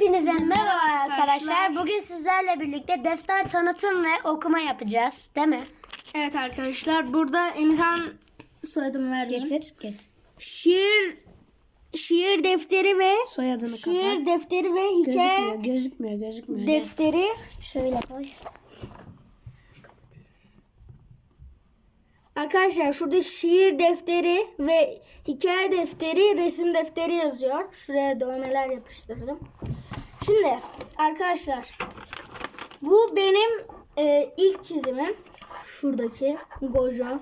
Hepinize merhaba arkadaşlar. Bugün sizlerle birlikte defter tanıtım ve okuma yapacağız. Değil mi? Evet arkadaşlar burada Emirhan soyadımı verdim. Getir. Getir. Şiir şiir defteri ve Soyadını şiir kapat. defteri ve hikaye Gözükmüyor, gözükmüyor, gözükmüyor. defteri Şöyle koy. Arkadaşlar şurada şiir defteri ve hikaye defteri, resim defteri yazıyor. Şuraya dövmeler yapıştırdım. Şimdi arkadaşlar bu benim e, ilk çizimim. Şuradaki Gojo.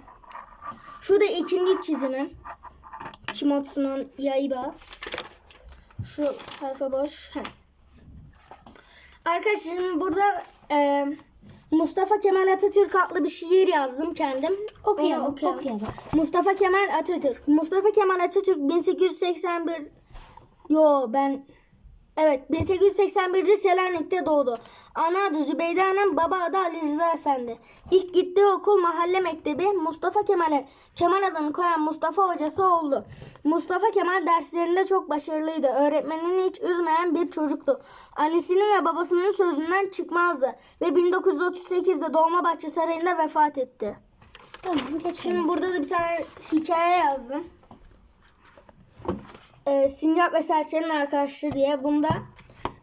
Şurada ikinci çizimim. Kimotsu'nun Yaiba. Şu sayfa boş. Heh. Arkadaşlar şimdi burada e, Mustafa Kemal Atatürk adlı bir şiir yazdım kendim. Okuyalım, Onu okuyalım. Mustafa Kemal Atatürk. Mustafa Kemal Atatürk 1881 Yo ben Evet 1881'de Selanik'te doğdu. Ana adı Zübeyde Hanım, baba adı Ali Rıza Efendi. İlk gittiği okul mahalle mektebi Mustafa Kemal'e Kemal adını koyan Mustafa hocası oldu. Mustafa Kemal derslerinde çok başarılıydı. Öğretmenini hiç üzmeyen bir çocuktu. Annesinin ve babasının sözünden çıkmazdı. Ve 1938'de Dolmabahçe Sarayı'nda vefat etti. Tamam. Şimdi burada da bir tane hikaye yazdım. Ee, Sincap ve Serçe'nin arkadaşı diye. Bunda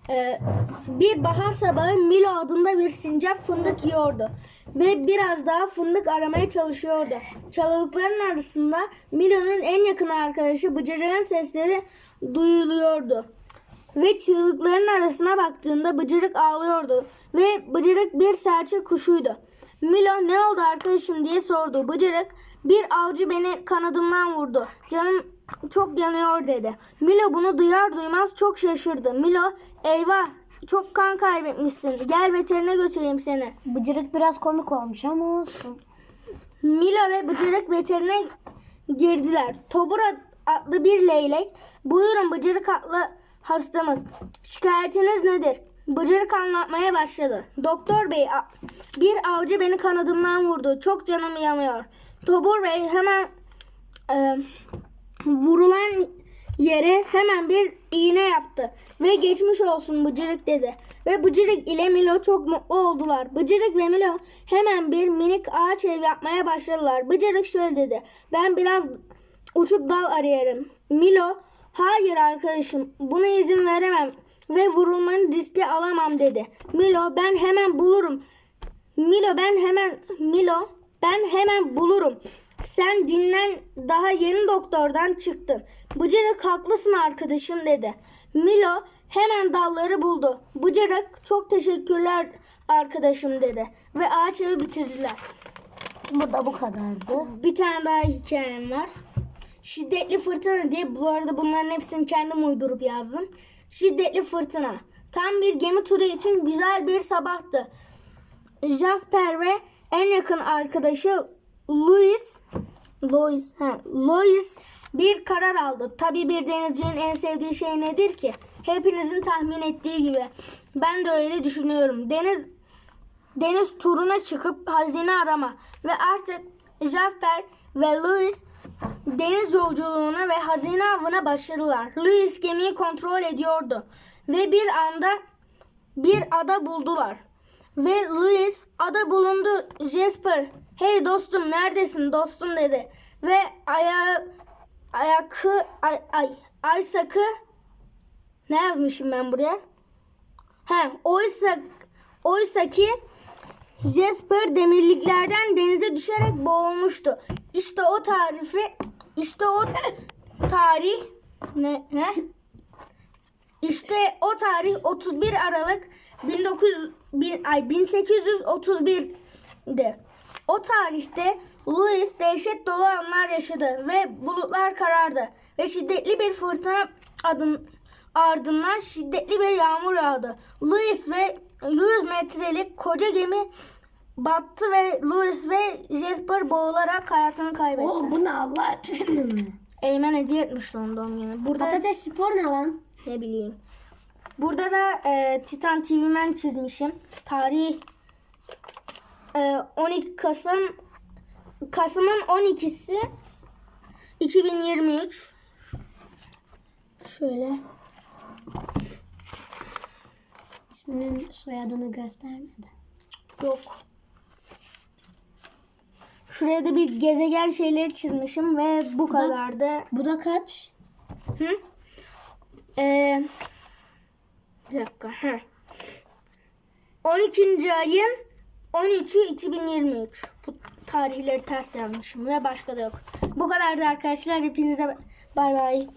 e, bir bahar sabahı Milo adında bir sincap fındık yiyordu. Ve biraz daha fındık aramaya çalışıyordu. Çalılıkların arasında Milo'nun en yakın arkadaşı Bıcırık'ın sesleri duyuluyordu. Ve çığlıkların arasına baktığında Bıcırık ağlıyordu. Ve Bıcırık bir serçe kuşuydu. Milo ne oldu arkadaşım diye sordu. Bıcırık bir avcı beni kanadımdan vurdu. Canım çok yanıyor dedi. Milo bunu duyar duymaz çok şaşırdı. Milo eyvah çok kan kaybetmişsin. Gel veterine götüreyim seni. Bıcırık biraz komik olmuş ama olsun. Milo ve Bıcırık veterine girdiler. Tobur ad- adlı bir leylek. Buyurun Bıcırık adlı hastamız. Şikayetiniz nedir? Bıcırık anlatmaya başladı. Doktor bey bir avcı beni kanadımdan vurdu. Çok canım yanıyor. Tobur bey hemen e, vurulan yere hemen bir iğne yaptı ve geçmiş olsun Bıcırık dedi. Ve Bıcırık ile Milo çok mutlu oldular. Bıcırık ve Milo hemen bir minik ağaç ev yapmaya başladılar. Bıcırık şöyle dedi. Ben biraz uçup dal arayarım. Milo hayır arkadaşım buna izin veremem ve vurulmanın riski alamam dedi. Milo ben hemen bulurum. Milo ben hemen Milo ben hemen bulurum. Sen dinlen daha yeni doktordan çıktın. Bıcırık haklısın arkadaşım dedi. Milo hemen dalları buldu. Bıcırık çok teşekkürler arkadaşım dedi. Ve ağaç evi bitirdiler. Bu da bu kadardı. Bir tane daha hikayem var. Şiddetli fırtına diye bu arada bunların hepsini kendim uydurup yazdım. Şiddetli fırtına. Tam bir gemi turu için güzel bir sabahtı. Jasper ve en yakın arkadaşı Louis Louis, he, Louis bir karar aldı. Tabii bir denizcinin en sevdiği şey nedir ki? Hepinizin tahmin ettiği gibi. Ben de öyle düşünüyorum. Deniz deniz turuna çıkıp hazine arama ve artık Jasper ve Louis deniz yolculuğuna ve hazine avına başladılar. Louis gemiyi kontrol ediyordu ve bir anda bir ada buldular. Ve Louis ada bulundu. Jasper hey dostum neredesin dostum dedi. Ve ayağı ayakı ay, ay, ay sakı ne yazmışım ben buraya? He, oysa oysa ki Jasper demirliklerden denize düşerek boğulmuştu. İşte o tarifi, işte o tarih ne? He? İşte o tarih 31 Aralık 1900 bir, ay 1831'di. O tarihte Louis dehşet dolu anlar yaşadı ve bulutlar karardı ve şiddetli bir fırtına adın, ardından şiddetli bir yağmur yağdı. Louis ve 100 metrelik koca gemi battı ve Louis ve Jasper boğularak hayatını kaybetti. Oğlum bu ne Allah aşkına mı? Eymen hediye etmişti onun doğum günü. Burada Patates spor ne lan? ne bileyim. Burada da e, Titan TV'men çizmişim. Tarih 12 Kasım Kasım'ın 12'si 2023. Şöyle. Senin soyadını göstermedi. Yok. Şuraya da bir gezegen şeyleri çizmişim ve bu kadardı. Bu da kaç? Hı? Ee, bir dakika. Heh. 12. ayın 13'ü 2023. Bu tarihleri ters yazmışım ve başka da yok. Bu kadardı arkadaşlar. Hepinize bay bay.